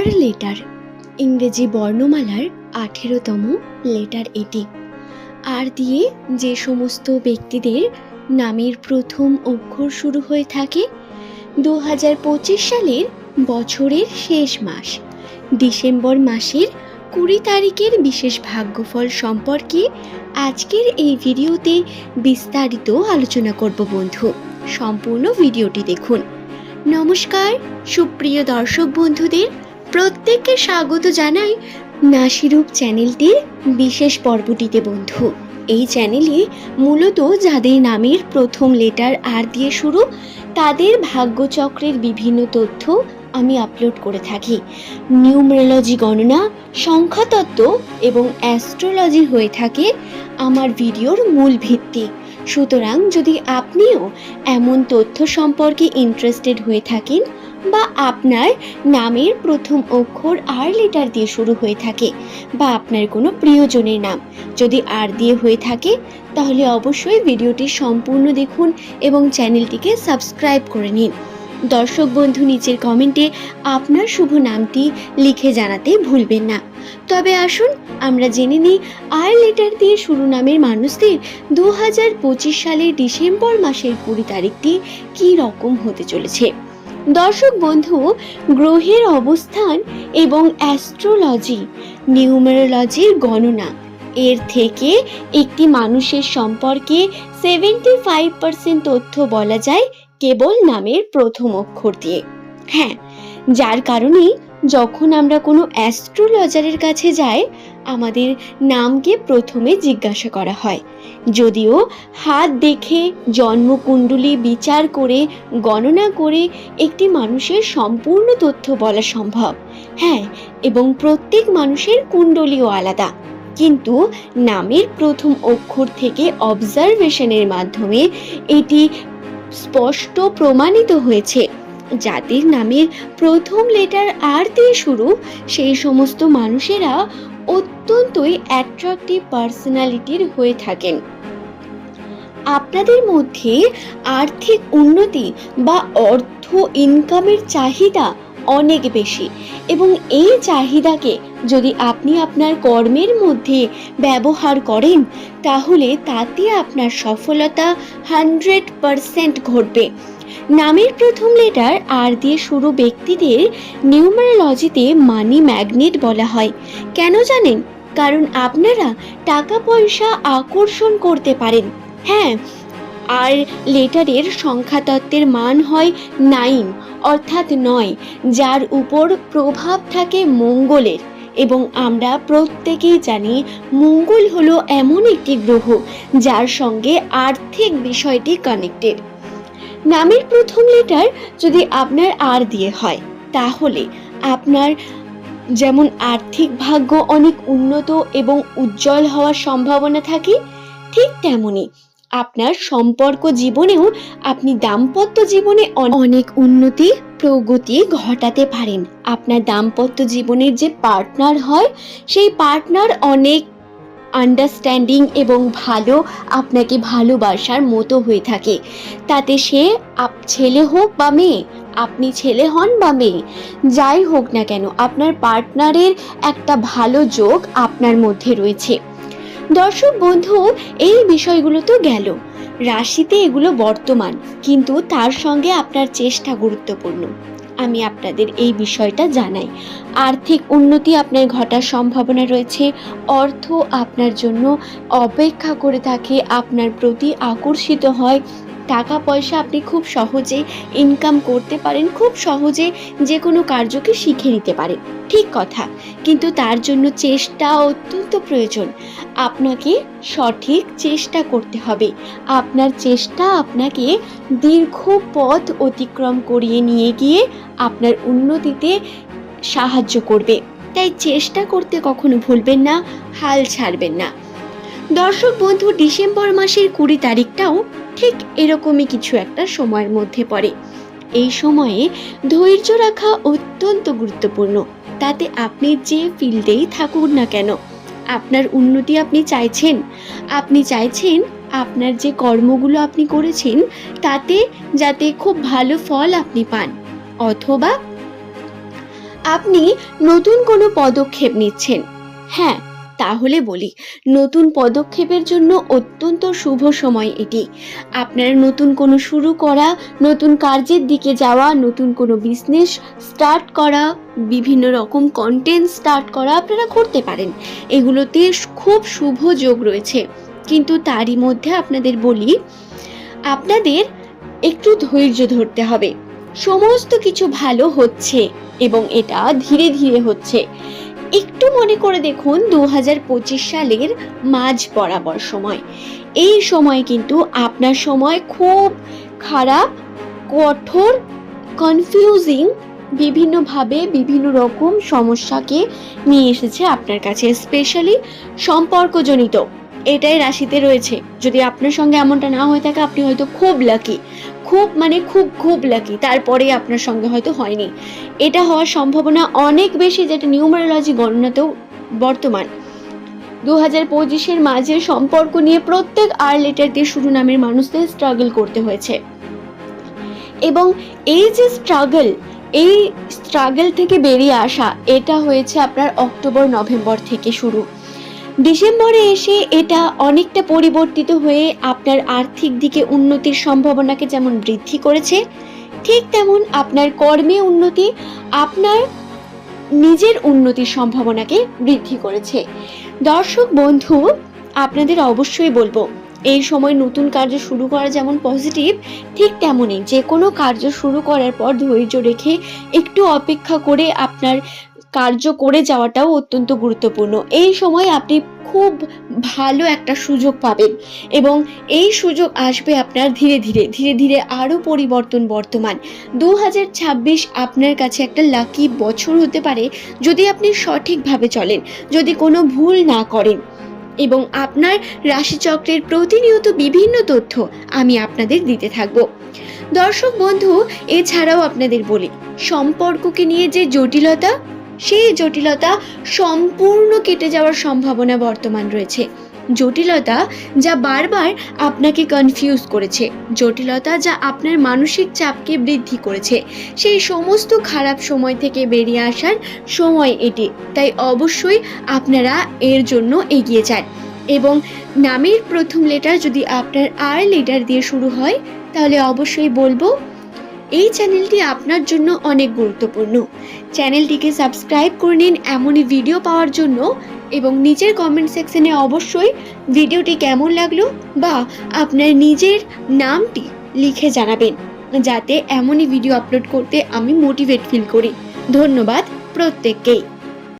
আর letter, ইংরেজি বর্ণমালার আঠেরোতম letter এটি। আর দিয়ে যে সমস্ত ব্যক্তিদের নামের প্রথম অক্ষর শুরু হয়ে থাকে দু হাজার পঁচিশ সালের বছরের শেষ মাস। ডিসেম্বর মাসের কুড়ি তারিখের বিশেষ ভাগ্যফল সম্পর্কে আজকের এই ভিডিওতে বিস্তারিত আলোচনা করব বন্ধু। সম্পূর্ণ ভিডিওটি দেখুন। নমস্কার, সুপ্রিয় দর্শক বন্ধুদের প্রত্যেককে স্বাগত জানাই নাসিরূপ চ্যানেলটির বিশেষ পর্বটিতে, বন্ধু। এই চ্যানেলে মূলত যাদের নামের প্রথম লেটার আর দিয়ে শুরু, তাদের ভাগ্যচক্রের বিভিন্ন তথ্য আমি আপলোড করে থাকি। নিউমেরোলজি গণনা, সংখ্যাতত্ত্ব এবং অ্যাস্ট্রোলজি হয়ে থাকে আমার ভিডিওর মূল ভিত্তি। সুতরাং যদি আপনিও এমন তথ্য সম্পর্কে ইন্টারেস্টেড হয়ে থাকেন বা আপনার নামের প্রথম অক্ষর আর লেটার দিয়ে শুরু হয়ে থাকে, বা আপনার কোনো প্রিয়জনের নাম। যদি আর দিয়ে হয়ে থাকে, তাহলে অবশ্যই ভিডিওটি সম্পূর্ণ দেখুন এবং চ্যানেলটিকে সাবস্ক্রাইব করে নিন। দর্শক বন্ধু, নিচের কমেন্টে আপনার শুভ নামটি লিখে জানাতে ভুলবেন না। তবে আসুন, আমরা জেনে নিই, আর লেটার দিয়ে শুরু নামের মানুষদের দু হাজার পঁচিশ সালের ডিসেম্বর মাসের কুড়ি তারিখটি কী রকম হতে চলেছে। দর্শক বন্ধু, গ্রহের অবস্থান এবং অ্যাস্ট্রোলজি, নিউমেরোলজির গণনা। এর থেকে একটি মানুষের সম্পর্কে সেভেন্টি ফাইভ পার্সেন্ট তথ্য বলা যায় কেবল নামের প্রথম অক্ষর দিয়ে। হ্যাঁ যার কারণেই যখন আমরা কোনো অ্যাস্ট্রোলজারের কাছে যাই, আমাদের নামকে প্রথমে জিজ্ঞাসা করা হয়। যদিও হাত দেখে, জন্মকুণ্ডলী বিচার করে, গণনা করে একটি মানুষের সম্পূর্ণ তথ্য বলা সম্ভব। হ্যাঁ এবং প্রত্যেক মানুষের কুণ্ডলীও আলাদা। কিন্তু নামের প্রথম অক্ষর থেকে অবজারভেশনের মাধ্যমে এটি স্পষ্ট প্রমাণিত হয়েছে। যাদের নামের প্রথম লেটার আর দিয়ে শুরু, সেই সমস্ত মানুষেরা অত্যন্তই অ্যাট্রাকটিভ পার্সোনালিটির হয়ে থাকেন। আপনাদের মধ্যে আর্থিক উন্নতি বা অর্থ ইনকামের চাহিদা অনেক বেশি এবং এই চাহিদাকে যদি আপনি আপনার কর্মের মধ্যে ব্যবহার করেন, তাহলে তাতে আপনার সফলতা হান্ড্রেড পারসেন্ট ঘটবে। নামের প্রথম লেটার আর দিয়ে শুরু ব্যক্তিদের নিউমারোলজিতে মানি ম্যাগনেট বলা হয়। কেন জানেন? কারণ আপনারা টাকা পয়সা আকর্ষণ করতে পারেন। হ্যাঁ আর লেটারের সংখ্যাতত্ত্বের মান হয় নাইন অর্থাৎ নয়, যার উপর প্রভাব থাকে মঙ্গলের। এবং আমরা প্রত্যেকেই জানি মঙ্গল হলো এমন একটি গ্রহ, যার সঙ্গে আর্থিক বিষয়টি কানেক্টেড নামের প্রথম লেটার যদি আপনার আর দিয়ে হয়, তাহলে আপনার যেমন আর্থিক ভাগ্য অনেক উন্নত এবং উজ্জ্বল হওয়ার সম্ভাবনা থাকে, ঠিক তেমনই আপনার সম্পর্ক জীবনেও আপনি দাম্পত্য জীবনে অনেক উন্নতি, প্রগতি ঘটাতে পারেন। আপনার দাম্পত্য জীবনের যে পার্টনার হয়, সেই পার্টনার অনেক আন্ডারস্ট্যান্ডিং এবং ভালো আপনাকে ভালোবাসার মতো হয়ে থাকে। তাতে সে আপ, ছেলে হোক বা মেয়ে, আপনি ছেলে হন বা মেয়ে, যাই হোক না কেন, আপনার পার্টনারের একটা ভালো যোগ আপনার মধ্যে রয়েছে। দর্শক বন্ধু, এই বিষয়গুলো তো গেল। রাশিতে এগুলো বর্তমান, কিন্তু তার সঙ্গে আপনার চেষ্টা গুরুত্বপূর্ণ। আমি আপনাদের এই বিষয়টা জানাই। আর্থিক উন্নতি আপনার ঘটার সম্ভাবনা রয়েছে। অর্থ আপনার জন্য অপেক্ষা করে থাকে, আপনার প্রতি আকর্ষিত হয়। টাকা পয়সা আপনি খুব সহজে ইনকাম করতে পারেন, খুব সহজে যে কোনো কার্যকে শিখে নিতে পারেন। ঠিক কথা। কিন্তু তার জন্য চেষ্টা অত্যন্ত প্রয়োজন। আপনাকে সঠিক চেষ্টা করতে হবে। আপনার চেষ্টা আপনাকে দীর্ঘ পথ অতিক্রম করিয়ে নিয়ে গিয়ে আপনার উন্নতিতে সাহায্য করবে। তাই চেষ্টা করতে কখনো ভুলবেন না, হাল ছাড়বেন না। দর্শক বন্ধু, ডিসেম্বর মাসের কুড়ি তারিখটাও ঠিক এরকমই কিছু একটা সময়ের মধ্যে পড়ে। এই সময়ে ধৈর্য রাখা অত্যন্ত গুরুত্বপূর্ণ। তাতে আপনি যে ফিল্ডেই থাকুন না কেন, আপনার উন্নতি আপনি চাইছেন আপনি চাইছেন আপনার যে কর্মগুলো আপনি করেছেন, তাতে যাতে খুব ভালো ফল আপনি পান। অথবা আপনি নতুন কোনো পদক্ষেপ নিচ্ছেন। হ্যাঁ তাহলে বলি, নতুন পদক্ষেপের জন্য অত্যন্ত শুভ সময় এটি। আপনার নতুন কোনো শুরু করা, নতুন কার্যের দিকে যাওয়া, নতুন কোনো বিজনেস স্টার্ট করা, বিভিন্ন রকম কন্টেন্ট স্টার্ট করা আপনারা করতে পারেন। এগুলোতে খুব শুভ যোগ রয়েছে। কিন্তু তারই মধ্যে আপনাদের বলি, আপনাদের একটু ধৈর্য ধরতে হবে। সমস্ত কিছু ভালো হচ্ছে এবং এটা ধীরে ধীরে হচ্ছে। একটু মনে করে দেখুন দু হাজার পঁচিশ সালের মাঝ বরাবর সময়। এই সময় কিন্তু আপনার সময় খুব খারাপ, কঠোর কনফিউজিং বিভিন্নভাবে বিভিন্ন রকম সমস্যাকে নিয়ে এসেছে আপনার কাছে স্পেশালি সম্পর্কজনিত। এটাই রাশিতে রয়েছে। যদি আপনার সঙ্গে এমনটা না হয়ে থাকে, আপনি হয়তো খুব লাকি খুব মানে খুব খুব লাকি তারপরে আপনার সঙ্গে হয়তো হয়নি। এটা হওয়ার সম্ভাবনা অনেক বেশি যেটা নিউমারোলজি গণনাতেও বর্তমান। দু হাজার পঁচিশের মাঝে সম্পর্ক নিয়ে প্রত্যেক আর লেটার দিয়ে শুরু নামের মানুষদের স্ট্রাগল করতে হয়েছে। এবং এই যে স্ট্রাগল এই স্ট্রাগল থেকে বেরিয়ে আসা, এটা হয়েছে আপনার অক্টোবর নভেম্বর থেকে শুরু। ডিসেম্বরে এসে এটা অনেকটা পরিবর্তিত হয়ে আপনার আর্থিক দিকে উন্নতির সম্ভাবনাকে যেমন বৃদ্ধি করেছে, ঠিক তেমন আপনার কর্মে উন্নতি আপনার নিজের উন্নতির সম্ভাবনাকে বৃদ্ধি করেছে। দর্শক বন্ধু, আপনাদের অবশ্যই বলব, এই সময় নতুন কার্য শুরু করা যেমন পজিটিভ, ঠিক তেমনই যে কোনো কার্য শুরু করার পর ধৈর্য রেখে একটু অপেক্ষা করে আপনার কার্য করে যাওয়াটাও অত্যন্ত গুরুত্বপূর্ণ। এই সময় আপনি খুব ভালো একটা সুযোগ পাবেন এবং এই সুযোগ আসবে আপনার ধীরে ধীরে ধীরে ধীরে আরও পরিবর্তন বর্তমান। দু হাজার ছাব্বিশ আপনার কাছে একটা লাকি বছর হতে পারে যদি আপনি সঠিকভাবে চলেন, যদি কোনো ভুল না করেন এবং আপনার রাশিচক্রের প্রতিনিয়ত বিভিন্ন তথ্য আমি আপনাদের দিতে থাকব। দর্শক বন্ধু, এছাড়াও আপনাদের বলি, সম্পর্ককে নিয়ে যে জটিলতা সেই জটিলতা সম্পূর্ণ কেটে যাওয়ার সম্ভাবনা বর্তমান রয়েছে। জটিলতা যা বারবার আপনাকে কনফিউজ করেছে, জটিলতা যা আপনার মানসিক চাপকে বৃদ্ধি করেছে। সেই সমস্ত খারাপ সময় থেকে বেরিয়ে আসার সময় এটি, তাই অবশ্যই আপনারা এর জন্য এগিয়ে যান। এবং নামের প্রথম লেটার যদি আপনার আর লেটার দিয়ে শুরু হয়, তাহলে অবশ্যই বলব, এই চ্যানেলটি আপনার জন্য অনেক গুরুত্বপূর্ণ। চ্যানেলটিকে সাবস্ক্রাইব করে নিন এমনই ভিডিও পাওয়ার জন্য এবং নিচের কমেন্ট সেকশনে অবশ্যই ভিডিওটি কেমন লাগল বা আপনার নিজের নামটি লিখে জানাবেন, যাতে এমনই ভিডিও আপলোড করতে আমি মোটিভেট ফিল করি। ধন্যবাদ প্রত্যেককেই।